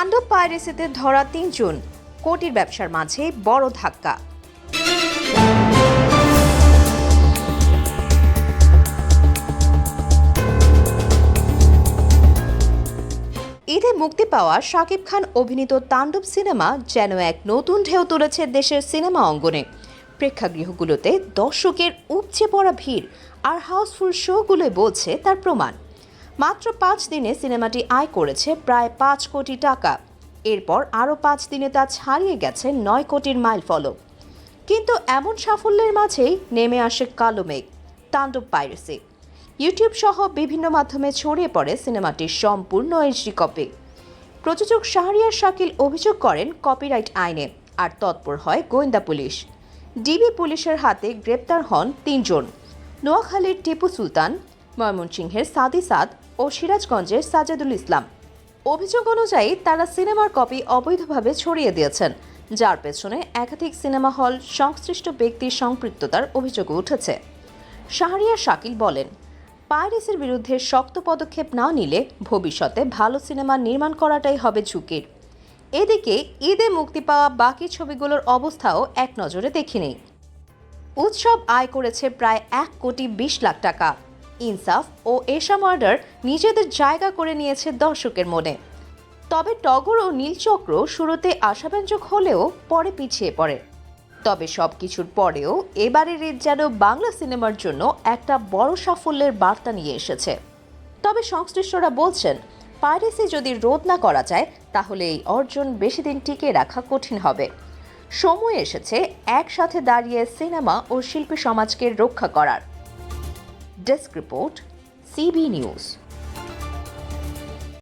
তাণ্ডব পাইরেসিতে ধরা তিনজন। কোটির ব্যবসার মাঝে বড় ধাক্কা। ঈদে মুক্তি পাওয়া শাকিব খান অভিনীত তাণ্ডব সিনেমা যেন এক নতুন ঢেউ তুলেছে দেশের সিনেমা অঙ্গনে। প্রেক্ষাগৃহগুলোতে দর্শকের উপচে পড়া ভিড় আর হাউসফুল শোগুলোয় বলছে তার প্রমাণ। মাত্র পাঁচ দিনে সিনেমাটি আয় করেছে প্রায় পাঁচ কোটি টাকা। এরপর আরও পাঁচ দিনে তা ছাড়িয়ে গেছে নয় কোটির মাইল ফলক। কিন্তু এমন সাফল্যের মাঝেই নেমে আসে কালো মেঘ, তাণ্ডব পাইরেসি। ইউটিউব সহ বিভিন্ন মাধ্যমে ছড়িয়ে পড়ে সিনেমাটির সম্পূর্ণ এইচডি কপি প্রযোজক শাহরিয়ার শাকিল অভিযোগ করেন, কপিরাইট আইনে, আর তৎপর হয় গোয়েন্দা পুলিশ। ডিবি পুলিশের হাতে গ্রেপ্তার হন তিনজন। নোয়াখালীর টিপু সুলতান ময়মনসিংহের সাদি সাদ ও সিরাজগঞ্জের সাজেদুল ইসলাম। অভিযোগ অনুযায়ী তারা সিনেমার কপি অবৈধভাবে ছড়িয়ে দিয়েছেন, যার পেছনে একাধিক সিনেমা হল সংশ্লিষ্ট ব্যক্তির সম্পৃক্ততার অভিযোগ উঠেছে। শাহরিয়া শাকিল বলেন, পাইরেসির বিরুদ্ধে শক্ত পদক্ষেপ না নিলে ভবিষ্যতে ভালো সিনেমা নির্মাণ করাটাই হবে ঝুঁকির। এদিকে ঈদে মুক্তি পাওয়া বাকি ছবিগুলোর অবস্থাও এক নজরে দেখে নেই উৎসব আয় করেছে প্রায় এক কোটি বিশ লাখ টাকা। ইনসাফ ও এশা মার্ডার নিজেদের জায়গা করে নিয়েছে দর্শকের মনে। তবে টগর ও নীলচক্র শুরুতে আশাব্যঞ্জক হলেও পরে পিছিয়ে পড়ে। তবে সব কিছুর পরেও এবারের ঈদ যেন বাংলা সিনেমার জন্য একটা বড় সাফল্যের বার্তা নিয়ে এসেছে। তবে সংশ্লিষ্টরা বলছেন, পাইরেসি যদি রোধ না করা যায়, তাহলে এই অর্জন বেশি দিন টিকে রাখা কঠিন হবে। সময় এসেছে একসাথে দাঁড়িয়ে সিনেমা ও শিল্পী সমাজকে রক্ষা করার। Desk report CB news